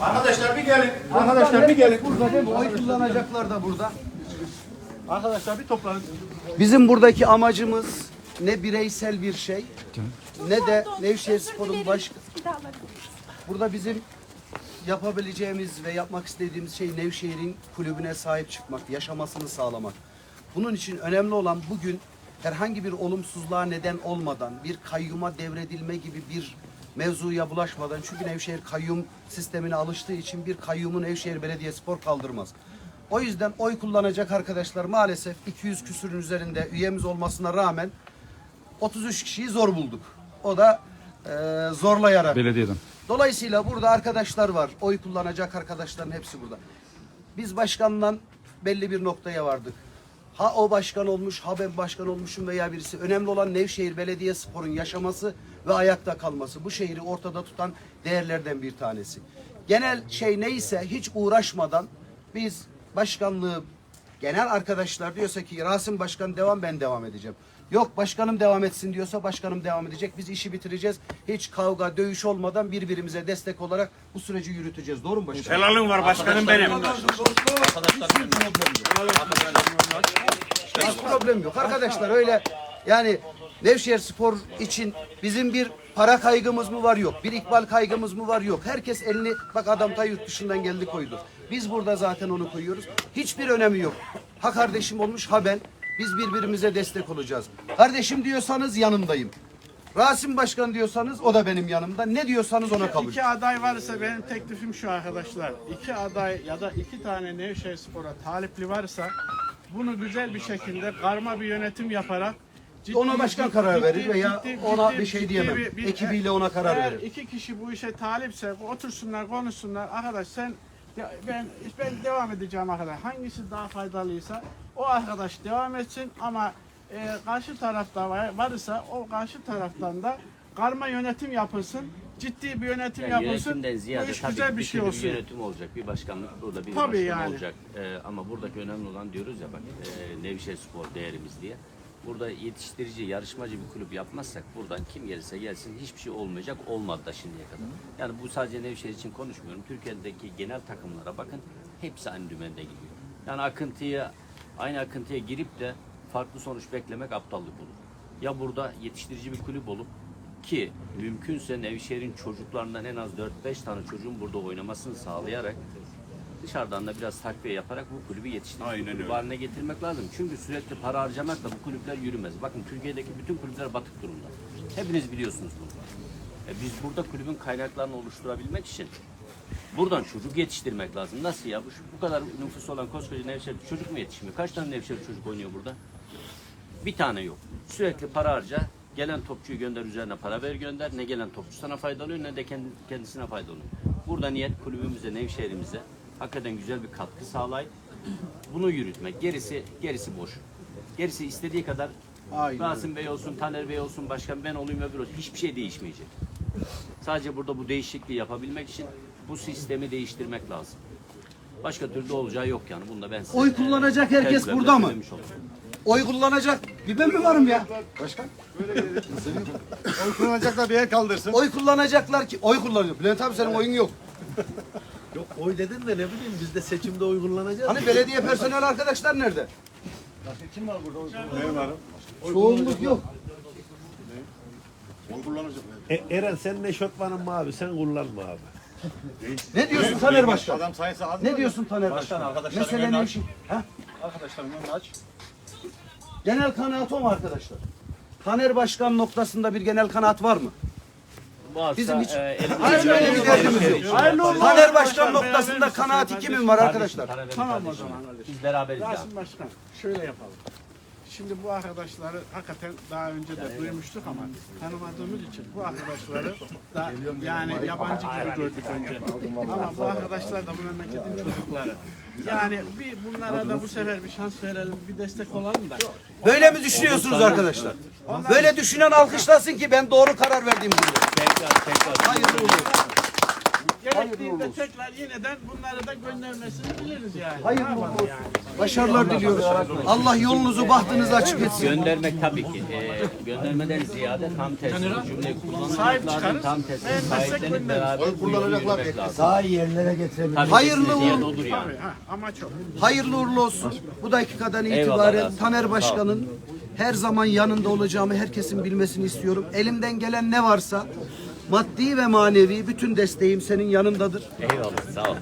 Arkadaşlar bir gelin. Arkadaşlar bir gelin. Burada değil mi? Oy kullanacaklar da burada. Arkadaşlar bir toplanın. Bizim buradaki amacımız ne bireysel bir şey ne de Nevşehir Spor'un baş... Burada bizim yapabileceğimiz ve yapmak istediğimiz şey Nevşehir'in kulübüne sahip çıkmak, yaşamasını sağlamak. Bunun için önemli olan bugün herhangi bir olumsuzluğa neden olmadan, bir kayyuma devredilme gibi bir mevzuya bulaşmadan çünkü Nevşehir kayyum sistemine alıştığı için bir kayyumu Nevşehir Belediyespor kaldırmaz. O yüzden oy kullanacak arkadaşlar maalesef 200 küsürün üzerinde üyemiz olmasına rağmen 33 kişiyi zor bulduk. O da eee zorlayarak. Belediyeden. Dolayısıyla burada arkadaşlar var. Oy kullanacak arkadaşların hepsi burada. Biz başkanla belli bir noktaya vardık. Ha o başkan olmuş, ha ben başkan olmuşum veya birisi. Önemli olan Nevşehir Belediyespor'un yaşaması ve ayakta kalması. Bu şehri ortada tutan değerlerden bir tanesi. Genel şey neyse hiç uğraşmadan biz başkanlığı genel arkadaşlar diyorsa ki Rasim Başkan devam ben devam edeceğim. Yok başkanım devam etsin diyorsa başkanım devam edecek. Biz işi bitireceğiz. Hiç kavga, dövüş olmadan birbirimize destek olarak bu süreci yürüteceğiz. Doğru mu başkanım? Helalım var başkanım benim. Hiç problem yok. Arkadaşlar öyle yani Nevşehir Spor için bizim bir para kaygımız mı var yok. Bir ikbal kaygımız mı var yok. Herkes elini bak adam ta yurt dışından geldi koydu. Biz burada zaten onu koyuyoruz. Hiçbir önemi yok. Ha kardeşim olmuş ha ben. Biz birbirimize destek olacağız. Kardeşim diyorsanız yanındayım. Rasim Başkan diyorsanız o da benim yanımda. Ne diyorsanız ona kabul. İki aday varsa benim teklifim şu arkadaşlar. İki aday ya da iki tane Nevşehir Spor'a talipli varsa bunu güzel bir şekilde karma bir yönetim yaparak ciddi- Ona başkan karar verir veya ona bir şey diyemem. bir- Ekibiyle ona karar eğer verir. iki kişi bu işe talipse otursunlar konuşsunlar. Arkadaş sen ben ben devam edeceğim arkadaş. Hangisi daha faydalıysa o arkadaş devam etsin ama e, karşı tarafta var- varsa o karşı taraftan da karma yönetim yapılsın. Ciddi bir yönetim Yani yapılsın. ziyade bu iş tabii güzel bir şey olsun. bir yönetim olacak. Bir başkanlık burada bir Tabii başkan yani. olacak. Ee, ama buradaki önemli olan diyoruz ya bak e, Nevşehir Spor değerimiz diye. Burada yetiştirici, yarışmacı bir kulüp yapmazsak buradan kim gelirse gelsin hiçbir şey olmayacak. Olmadı da şimdiye kadar. Yani bu sadece Nevşehir için konuşmuyorum. Türkiye'deki genel takımlara bakın hepsi aynı dümende gidiyor. Yani akıntıya, aynı akıntıya girip de farklı sonuç beklemek aptallık olur. Ya burada yetiştirici bir kulüp olup ki mümkünse Nevşehir'in çocuklarından en az 4-5 tane çocuğun burada oynamasını sağlayarak dışarıdan da biraz takviye yaparak bu kulübü yetiştirmek kulübü haline getirmek lazım. Çünkü sürekli para harcamakla bu kulüpler yürümez. Bakın Türkiye'deki bütün kulüpler batık durumda. Hepiniz biliyorsunuz bunu. E biz burada kulübün kaynaklarını oluşturabilmek için buradan çocuk yetiştirmek lazım. Nasıl ya? Bu, bu kadar nüfusu olan koskoca Nevşehir çocuk mu yetişmiyor? Kaç tane Nevşehir çocuk oynuyor burada? Bir tane yok. Sürekli para harca. Gelen topçuyu gönder üzerine para ver gönder. Ne gelen topçu sana faydalı ne de kendi- kendisine faydalı. Burada niyet kulübümüze, Nevşehir'imize hakikaten güzel bir katkı sağlayıp bunu yürütmek. Gerisi gerisi boş. Gerisi istediği kadar Aynen. Rasim Bey olsun, Taner Bey olsun, başkan ben olayım öbür olsun. Hiçbir şey değişmeyecek. Sadece burada bu değişikliği yapabilmek için bu sistemi değiştirmek lazım. Başka türlü olacağı yok yani. Bunda ben size, Oy kullanacak herkes tecrübemle burada mı? söylemiş oldum. Oy kullanacak. Bir ben mi varım ya? Başkan? Oy kullanacaklar bir el kaldırsın. Oy kullanacaklar ki. Oy kullanıyor. Bülent abi senin oyun yok. Yok oy dedin de ne bileyim biz de seçimde oy kullanacağız. Hani belediye personel arkadaşlar nerede? Benim varım. Çoğunluk yok. Oy kullanacak. E, Eren senin eşofmanın mavi sen kullanma abi. Ne diyorsun Taner Başkan? Adam sayısı az. Ne diyorsun Taner Başkan? arkadaşların Mesele ne aç. işi? Ha? Arkadaşlarım önünü aç. Genel kanaat o mu arkadaşlar? Taner Başkan noktasında bir genel kanaat var mı? Varsa, Bizim hiç- e, elimizde Hayır öyle bir derdimiz yok. Hayırlı olsun arkadaşlar, Başkan noktasında kanaati kimin var arkadaşlar? Tamam o zaman. Biz beraberiz ya. Rasim Başkan şöyle yapalım. Şimdi bu arkadaşları hakikaten daha önce de duymuştuk ama tanımadığımız için bu arkadaşları da yani yabancı gibi gördük önce. Ama bu arkadaşlar da bu memleketin çocukları. Yani bir bunlara da bu sefer bir şans verelim, bir destek olalım da. Böyle mi düşünüyorsunuz arkadaşlar? Böyle düşünen alkışlasın ki ben doğru karar verdiğimi biliyorum. Tekrar tekrar. Hayırlı uğurlu. Gerektiğinde tekrar yeniden bunları da göndermesini biliriz yani. Hayırlı yapalım olsun. yani? Başarılar diliyoruz. Allah yolunuzu bahtınızı açık etsin. Göndermek tabii ki. E, göndermeden ziyade tam tersi bu cümleyi Sahip çıkarız. Tam tersi Beğenmezsek sahiplenip göndeririz. beraber yürümek lazım. Daha iyi yerlere getirelim. Tabii Hayırlı kesinlikle uğurlu- odur yani. Tabii, ha, amaç o. Hayırlı uğurlu olsun. Bu dakikadan Eyvallah itibaren Rasim. Taner Başkan'ın her zaman yanında olacağımı herkesin bilmesini istiyorum. Elimden gelen ne varsa maddi ve manevi bütün desteğim senin yanındadır. Eyvallah sağ ol.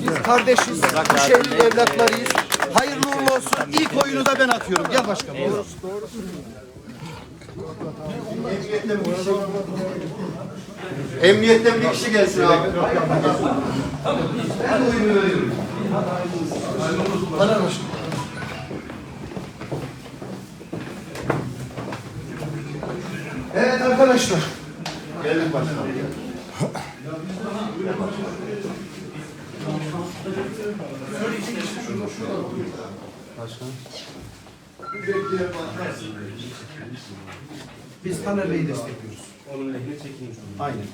Biz kardeşiz, bu şehrin evlatlarıyız. Hayırlı uğurlu olsun. İlk oyunu da ben atıyorum. Gel başkanım. Emniyetten bir kişi gelsin abi. Ben oyunu veriyorum. Taner Başkan. Evet arkadaşlar. Gelin başkanım. Biz Taner Bey'i destekliyoruz. Onun lehine çekilmiş olur. Aynen.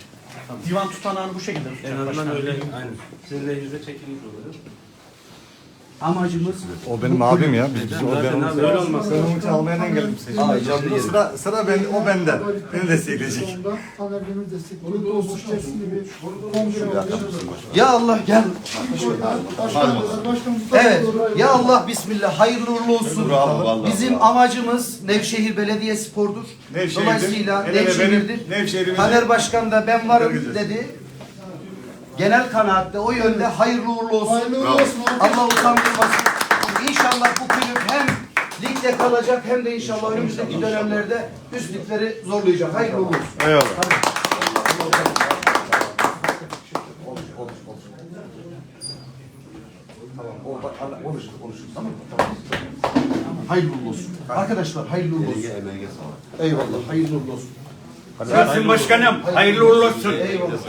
Divan tutanağını bu şekilde tutacak. En azından öyle. Aynen. Sizin lehinize çekilmiş olur. Amacımız O benim abim ya. Biz, biz o benim. öyle olmaz. Ben için Almanya'dan geldim seçim. Sıra, sıra ben, o benden. Beni destekleyecek. Ya Allah gel. Evet. Ya Allah bismillah hayırlı uğurlu olsun. Bizim amacımız Nevşehir Belediye Spor'dur. Nevşehir'dir. Dolayısıyla Nevşehir'dir. Taner Başkan da ben varım dedi. Genel kanaatte o yönde hayırlı uğurlu olsun. Allah utandırmasın. İnşallah bu kulüp hem ligde kalacak hem de inşallah önümüzdeki dönemlerde üst ligleri zorlayacak. Hayırlı uğurlu olsun. Eyvallah. Hayırlı uğurlu olsun. Arkadaşlar hayırlı uğurlu olsun. Eyvallah hayırlı uğurlu olsun. Rasim Başkanım, hayırlı uğurlu olsun.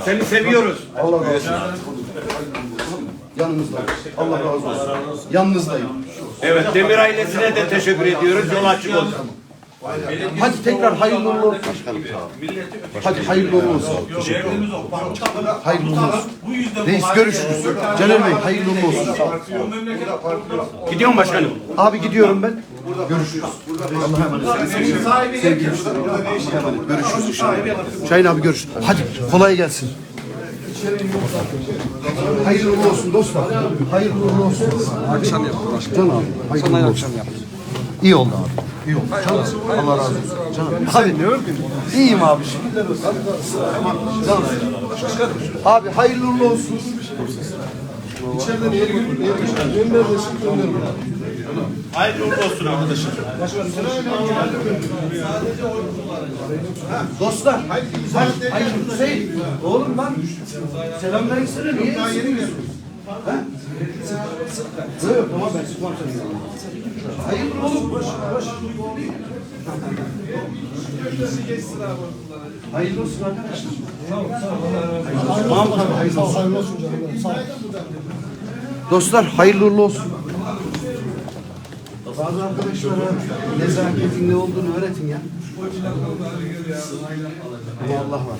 Seni seviyoruz. Allah razı olsun. Yanınızdayım. Allah razı olsun. Yanınızdayım. Evet, Demir ailesine de teşekkür ediyoruz. Yol açık olsun. Hadi tekrar hayırlı uğurlu olsun. Hadi hayırlı uğurlu olsun. Hayırlı uğurlu olsun. Reis görüşürüz. Caner Bey hayırlı uğurlu olsun. Gidiyorum başkanım. Abi gidiyorum ben. Görüşürüz. Allah'a emanet. Sevgili Allah'a emanet. Görüşürüz inşallah. Şahin abi görüşürüz. Hadi kolay gelsin. Hayırlı uğurlu olsun dostlar. Hayırlı uğurlu olsun. Akşam yap. Can abi. Hayırlı uğurlu olsun. İyi oldu abi. İyi oldu. Canım. Allah razı olsun. Canım. Abi ne ördün? İyiyim abi. Şükürler olsun. Canım. Abi hayırlı uğurlu olsun. Hayırlı uğurlu olsun arkadaşım. Dostlar, hayır, Hüseyin, oğlum lan, selamünaleyküm. Niye daha yeni geliyorsun? Ha? Yok tamam ben sıkmam seni. Hayırlı oğlum, boş, boş. Hayırlı olsun arkadaşlar. Tamam, tamam, hayırlı olsun. Dostlar, hayırlı uğurlu olsun. Bazı arkadaşlara nezaketin ne olduğunu öğretin ya. Ama Allah var.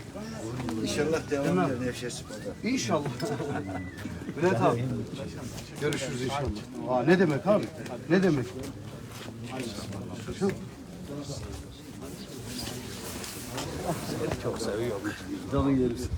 İnşallah devam eder Nevşehir Spor'da. İnşallah. Bülent abi. Görüşürüz inşallah. Aa, ne demek abi? Ne demek? Çok seviyorum. Canın gelirsin.